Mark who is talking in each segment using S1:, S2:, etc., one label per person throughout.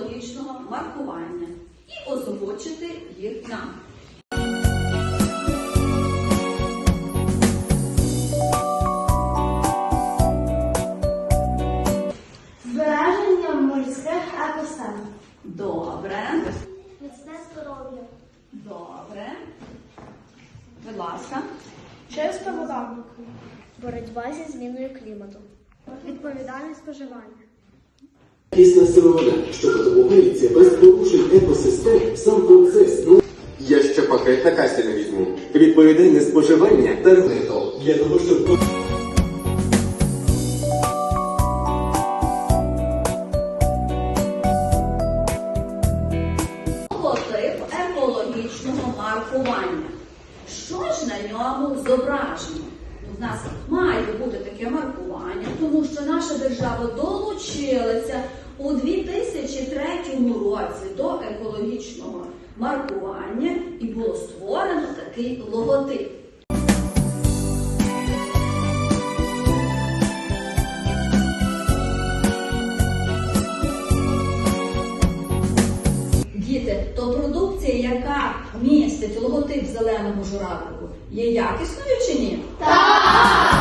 S1: екологічного маркування, і озвучити їх нам.
S2: Збереження морських екосистем.
S1: Добре.
S2: Міцне здоров'я.
S1: Добре. Будь ласка.
S2: Чиста вода. Боротьба зі зміною клімату. Відповідальне споживання.
S3: Кисна сировина, що допомагається без порушень екосистем, сам процес. Ну,
S4: Я ще пакет на касі не візьму. Відповідальне споживання та
S3: метал для того, щоб
S1: Логотип екологічного маркування. Що ж на ньому зображено? У нас має бути таке маркування, тому що наша держава долучилася у 2003 році до екологічного маркування і було створено такий логотип. Діти, то продукція, яка містить логотип зеленого журавлику, є якісною чи ні?
S2: Не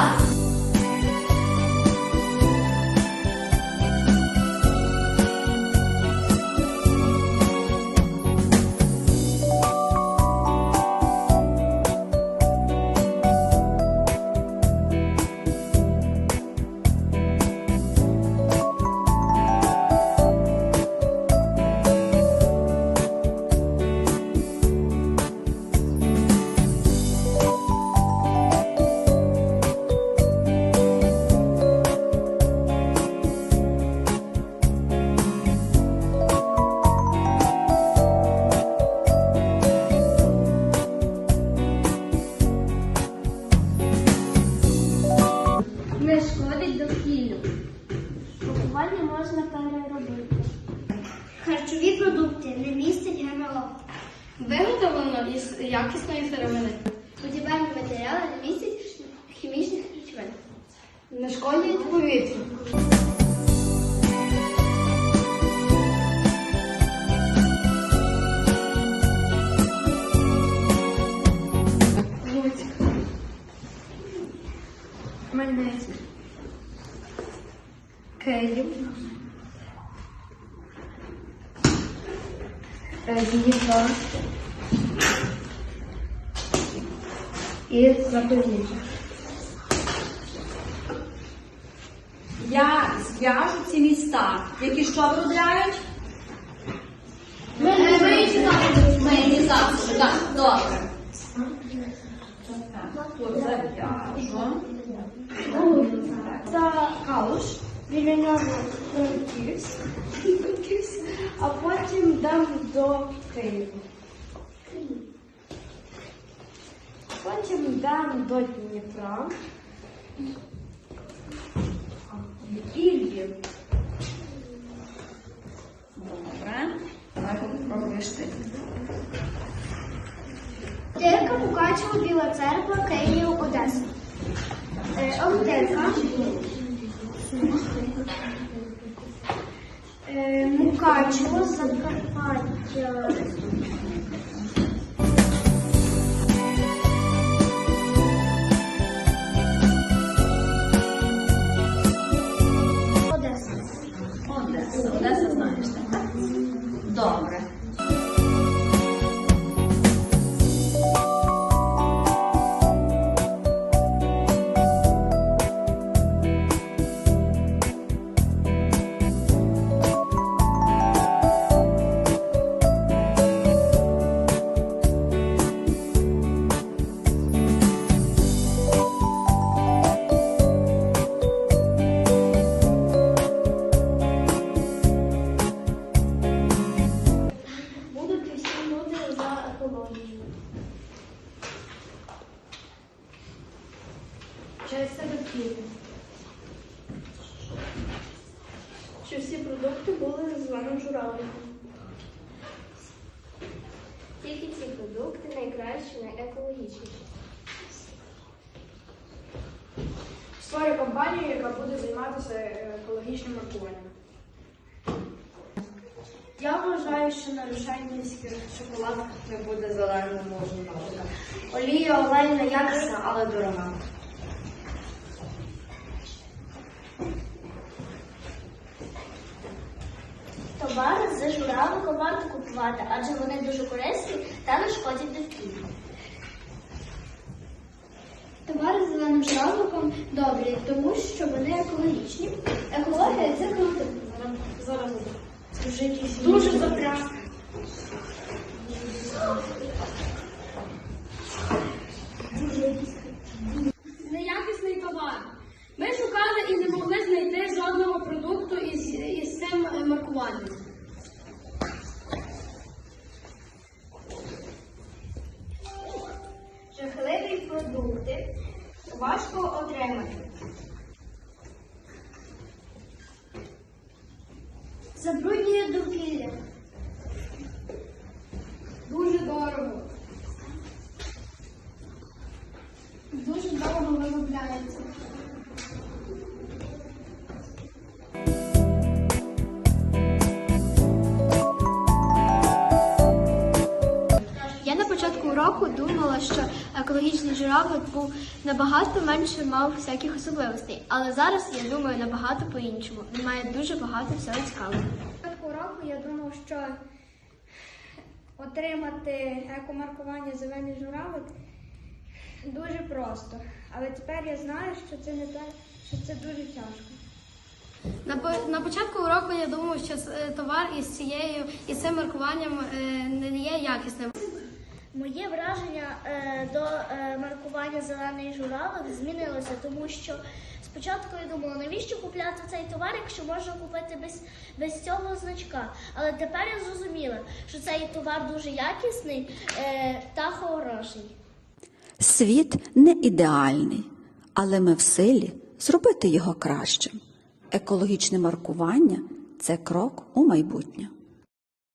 S5: сировини.
S2: Будівельні матеріали не містять хімічних речовин.
S5: Не шкодять повітрю. Луцьк. Хмельницький. Київ. Е, Дніпро. І Запоріжжя.
S1: Я зв'яжу ці міста, які що виробляють? Мийні засоби. Так, добре. Тут зав'яжу.
S2: Та калуш, біля нього Франківськ, а потім йдемо до Києва. Потім йдемо до Дніпра. І.
S1: Добре. Давай попробуєш ти.
S2: Тирка, Мукачево, Біла Церква, Київ, Одеса. Е, Охтирка. Е, Мукачево, Закарпаття. Що всі продукти були зеленим журавликом. Тільки ці продукти найкращі, найекологічніші.
S5: Створює компанію, яка буде займатися екологічним маркуванням.
S6: Я вважаю, що на рушайницьких шоколадках не буде зеленого журналика. Олія олейна якісна, але дорога.
S7: Товари з журавликом варто купувати, адже вони дуже корисні та не шкодять довкіллю. Товари з зеленим журавликом добрі, тому що вони екологічні. Екологія це круто.
S6: Зараз
S7: Дуже якісь
S6: дуже запрясно.
S8: Неякісний товар. Ми шукали і не могли знайти жодного продукту із, із цим е, маркуванням.
S6: Жахливі продукти важко отримати.
S7: Забруднює довкілля.
S2: Року думала, що екологічний журавлик був набагато менше мав всяких особливостей, але зараз я думаю набагато по-іншому. Він має дуже багато всього цікавого.
S5: Початку року я думав, що отримати екомаркування зелений журавлик дуже просто. Але тепер я знаю, що це не так, що це дуже тяжко.
S2: На, по- на початку року я думав, що товар із цією із цим маркуванням е, не є якісним.
S7: Моє враження е, до е, маркування зелений журавлик змінилося, тому що спочатку я думала, навіщо купляти цей товар, якщо можна купити без, без цього значка. Але тепер я зрозуміла, що цей товар дуже якісний е, та хороший.
S1: Світ не ідеальний, але ми в силі зробити його кращим. Екологічне маркування це крок у майбутнє.